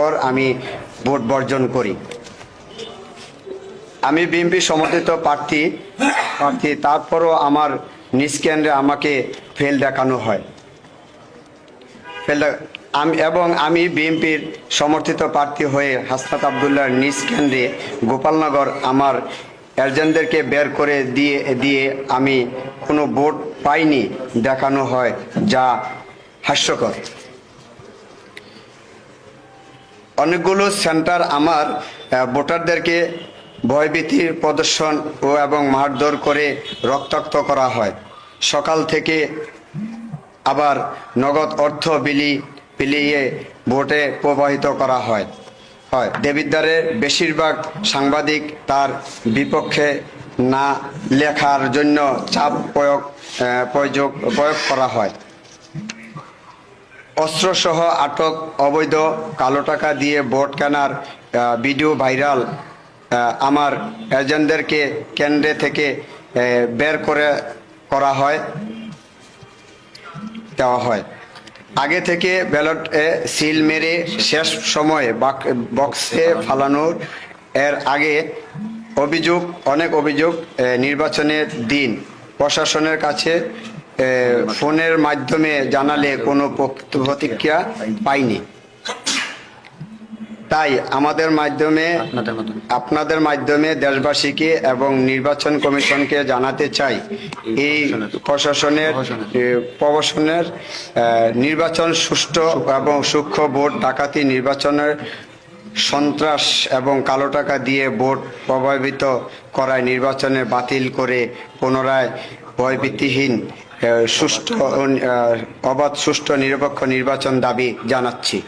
তারপর আমি ভোট বর্জন করি। আমি বিএনপি সমর্থিত প্রার্থী প্রার্থী, তারপরও আমার নিজ কেন্দ্রে আমাকে ফেল দেখানো হয়। ফেল আমি এবং আমি বিএনপির সমর্থিত প্রার্থী হয়ে হাসনাত আবদুল্লাহর নিজ কেন্দ্রে গোপালনগর আমার এজেন্টদেরকে বের করে দিয়ে দিয়ে আমি কোনো ভোট পাইনি দেখানো হয় যা হাস্যকর। অনেকগুলো সেন্টার আমার ভোটারদেরকে ভয়ভীতির প্রদর্শন ও এবং মারধর করে রক্তাক্ত করা হয়। সকাল থেকে আবার নগদ অর্থ বিলি, বিলিয়ে ভোটে প্রবাহিত করা হয়। হয়। দেবিদ্বারের বেশিরভাগ সাংবাদিক তার বিপক্ষে না লেখার জন্য চাপ প্রয়োগ প্রয়োগ প্রয়োগ করা হয়। অস্ত্রসহ আটক অবৈধ কালো টাকা দিয়ে ভোট কেনার ভিডিও ভাইরাল আমার এজেন্টদেরকে কেন্দ্রে থেকে বের করে, করা হয়, দেওয়া হয়। আগে থেকে ব্যালটে সিল মেরে শেষ সময়ে বাক- বক্সে ফালানোর, এর আগে অভিযোগ, অনেক অভিযোগ নির্বাচনের দিন প্রশাসনের কাছে ফোনের মাধ্যমে জানালে কোনো প্রতিক্রিয়া পাইনি। তাই আমাদের মাধ্যমে আপনাদের মাধ্যমে দেশবাসীকে এবং নির্বাচন কমিশনকে জানাতে চাই। এই প্রশাসনের এ, প্রশাসনের নির্বাচন সুষ্ঠু এবং সূক্ষ্ম ভোট ডাকাতি নির্বাচনের সন্ত্রাস এবং কালো টাকা দিয়ে ভোট প্রভাবিত করায় নির্বাচনে বাতিল করে পুনরায় ভয়ভীতিহীন সুষ্ঠু অবাধ সুষ্ঠু নিরপেক্ষ নির্বাচন দাবি জানাচ্ছি।